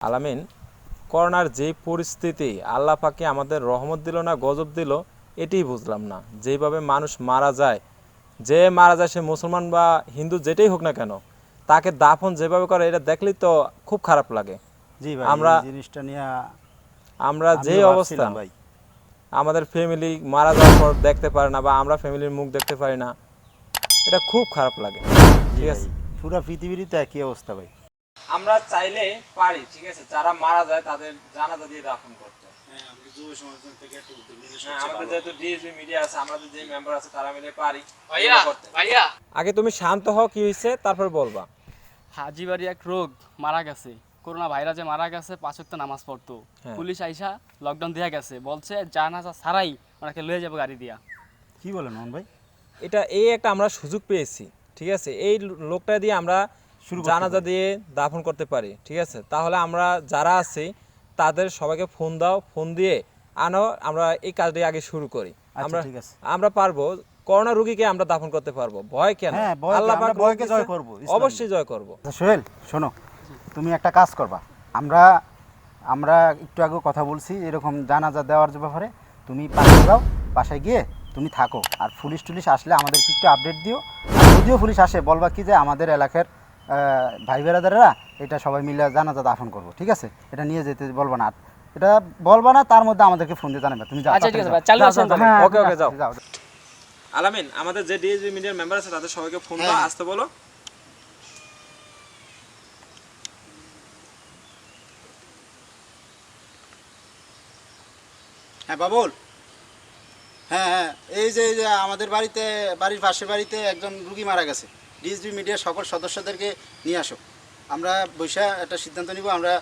আলামিন করোনার যে পরিস্থিতি আল্লাহ পাকে আমাদের রহমত দিল না গজব দিল এটাই বুঝলাম না। যেভাবে মানুষ মারা যায় যে মারা যায় সে মুসলমান বা হিন্দু যেটাই হোক না কেন তাকে দাফন যেভাবে করে এটা দেখলেই তো খুব খারাপ লাগে। আমরা- জিনিসটা নিয়ে আমরা যে অবস্থা আমাদের ফ্যামিলি মারা যাওয়ার পর দেখতে পারে না বা আমরা ফ্যামিলির মুখ দেখতে পারি না এটা খুব খারাপ লাগে। ঠিক আছে? পুরো পৃথিবীরই তো একই অবস্থা ভাই। আমরা চাইলে পারি ঠিক আছে? যারা মারা যায় তাদের জানাজা দিয়ে দাফন করতে। হ্যাঁ, আমাদের যেহেতু ডিএসবি মিডিয়া আছে আমাদের যে মেম্বার আছে তারা মিলে পারি। ভাইয়া করতে। ভাইয়া। আগে তুমি শান্ত হও কি হয়েছে তারপর বলবা। হাজিবাড়ি এক রোগ মারা গেছে। করোনা ভাইরাসে মারা গেছে পাঁচ ওয়াক্ত নামাজ পড়তো। হ্যাঁ। পুলিশ আইসা লকডাউন দেয়া গেছে। বলছে জানাজা ছাড়াই ওনাকে লয়ে যাব গাড়ি দিয়া। কি বলেন মোহন ভাই? এটা এই একটা আমরা সুযোগ পেয়েছি ঠিক আছে? এই লোকটা দিয়ে আমরা জানাজা দিয়ে দাফন করতে পারি ঠিক আছে? তাহলে আমরা যারা আছি তাদের সবাইকে ফোন দাও ফোন দিয়ে আনো আমরা এই কাজটি আগে শুরু করি। আচ্ছা, আমরা আমরা পারব করোনা রোগীকে আমরা দাফন করতে পারব। ভয় কেন? হ্যাঁ, আল্লাহ পাক ভয়কে জয় করব, অবশ্যই জয় করব। আচ্ছা সোহেল শোনো তুমি একটা কাজ করবা। আমরা আমরা একটু আগে কথা বলছি এরকম জানাজা দেওয়ার ব্যাপারে। তুমি পাশে যাও বাসায় গিয়ে তুমি থাকো। আর পুলিশ টুলিশ আসলে আমাদেরকে একটু আপডেট দিও। যদিও পুলিশ আসে বলবা কি যে আমাদের এলাকার ভাই বেড়াদারেরা এটা সবাই মিলে জানাজা দাফন করব ঠিক আছে? এটা নিয়ে যেতে বলব না। এটা বলবা না তার মধ্যে আমাদেরকে ফোন দিয়ে জানাবে তুমি যাও আচ্ছা, ঠিক আছে চালু যাও, আছেন যাও, তাহলে? হ্যাঁ, ওকে, ওকে, যাও। যাও আলামিন আমাদের যে ডিএসবি মিডিয়ার মেম্বার আছে তাদের সবাইকে ফোন দাও হ্যাঁ। আসতে বলো। হ্যাঁ বাবুল। হ্যাঁ হ্যাঁ এই যে এই যে আমাদের বাড়িতে বাড়ির পাশের বাড়িতে একজন রুগী মারা গেছে। ডিএসবি মিডিয়ার সকল সদস্যদেরকে নিয়ে আসো আমরা বৈশা একটা সিদ্ধান্ত নিব আমরা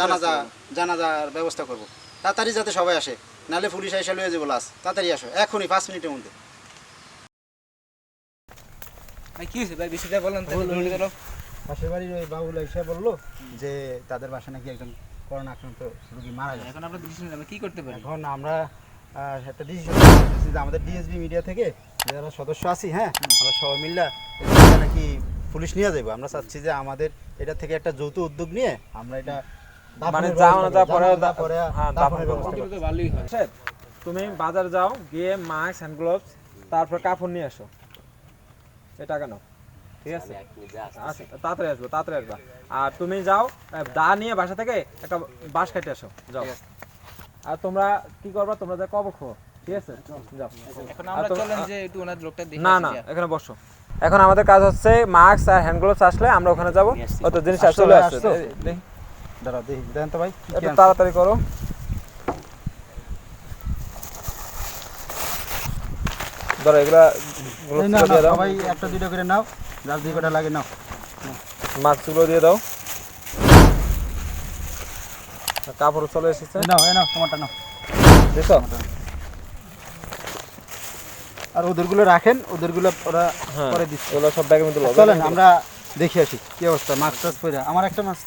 জানাজা জানাজার ব্যবস্থা করব। তাড়াতাড়ি যাতে সবাই আসে নাহলে পুলিশ এসে লয়ে যাব লাশ। তাড়াতাড়ি আসো এখনই পাঁচ মিনিটের মধ্যে। ভাই কি হয়েছে? ভাই বিষয়টা বলেন। পাশের বাড়ির ওই বাবুল এসে বলল যে তাদের বাসায় নাকি একজন করোনা আক্রান্ত রুগী মারা গেছে। এখন আমরা ডিসিশন আমরা কি করতে পারি? এখন আমরা আহ, একটা ডিসিশন যে আমাদের ডিএসবি মিডিয়া থেকে যারা সদস্য আছি হ্যাঁ আমরা সবাই মিল্লা নাকি পুলিশ নিয়ে যাব আমরা চাচ্ছি যে আমাদের এটা থেকে একটা যৌথ উদ্যোগ নিয়ে আমরা এটা মানে যাওয়া না যাওয়া পরে হ্যাঁ, দাফনের ব্যবস্থা ভালোই হয়। তুমি বাজার যাও গিয়ে মাস্ক হ্যান্ড গ্লোভস তারপর কাপড় নিয়ে আসো। এই টাকা নাও। ঠিক আছে? আচ্ছা তাড়াতাড়ি আসব তাড়াতাড়ি আসবা। আর তুমি যাও দা নিয়ে বাসা থেকে একটা বাঁশ কেটে আসো। যাও। আর তোমরা কি করবা? তোমরা যা কবর খো ঠিক আছে? যাও। এখন আমরা চলেন যে একটু ওনার লোকটা দেখে না না এখানে বসো। এখন আমাদের কাজ হচ্ছে মাস্ক আর হ্যান্ড গ্লোভস আসলে আমরা ওখানে যাব। অত জিনিস আসছো, চলে আসছে? এই- দেখি, দেন তো ভাই একটু তাড়াতাড়ি করো। ধরো এগুলা সবাই একটা দুটো করে নাও যার দুই কটা লাগে নাও। মাস্কগুলো দিয়ে দাও। কাপড় চলে এসেছে। নাও এই নাও তোমারটা নাও। দিছো আর ওদেরগুলো রাখেন ওদেরগুলো ওরা হ্যাঁ পরে দিচ্ছে। ওরা সব ব্যাগের মধ্যে লও। চলেন আমরা দেখে আসি কি অবস্থা? মাছ টাছ পরে আমার একটা মাস্ক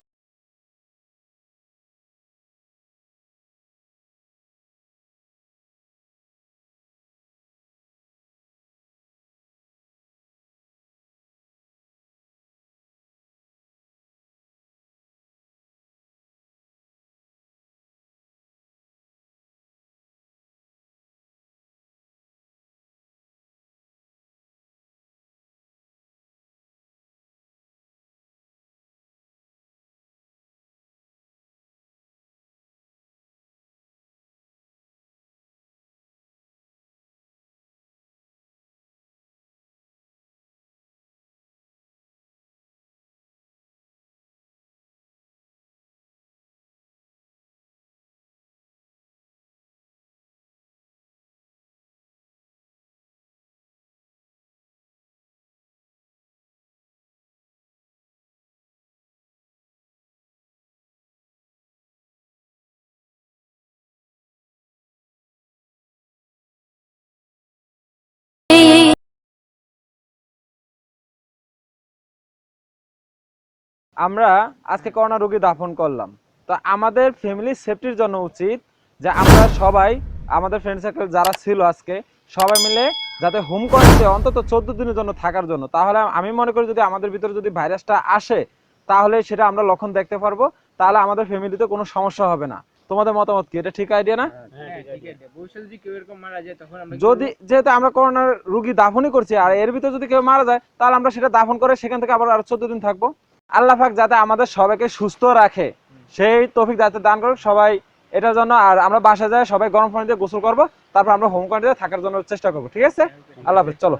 আমরা আজকে করোনা রোগী দাফন করলাম। তো আমাদের ফ্যামিলি সেফটির জন্য উচিত যে আমরা সবাই আমাদের ফ্রেন্ড সার্কেল যারা ছিল আজকে সবাই মিলে যাতে হোম কোয়ারেন্টাইনে অন্তত চোদ্দ দিনের জন্য থাকার জন্য। তাহলে আমি মনে করি যদি আমাদের ভিতরে যদি ভাইরাসটা আসে তাহলে সেটা আমরা লক্ষণ দেখতে পারব। তাহলে আমাদের ফ্যামিলিতে কোনো সমস্যা হবে না। তোমাদের মতামত কি? এটা ঠিক আইডিয়া না? হ্যাঁ ঠিক আছে ভবিষ্যতে যদি কেউ এরকম মারা যায় তখন আমরা কি যদি যেহেতু আমরা করোনার রুগী দাফনই করছি আর এর ভিতরে যদি কেউ মারা যায় তাহলে আমরা সেটা দাফন করে সেখান থেকে আবার আরও চোদ্দ দিন থাকব। আল্লাহ পাক যাতে আমাদের সবাইকে সুস্থ রাখে। সেই তৌফিক যাতে দান করুক সবাই এটার জন্য। আর আমরা বাসায় যাই, সবাই গরম পানি দিয়ে গোসল করব, তারপর আমরা হোম কোয়ারেন্টাইনে থাকার জন্য চেষ্টা করব, ঠিক আছে? আল্লাহ হাফিজ, চলো।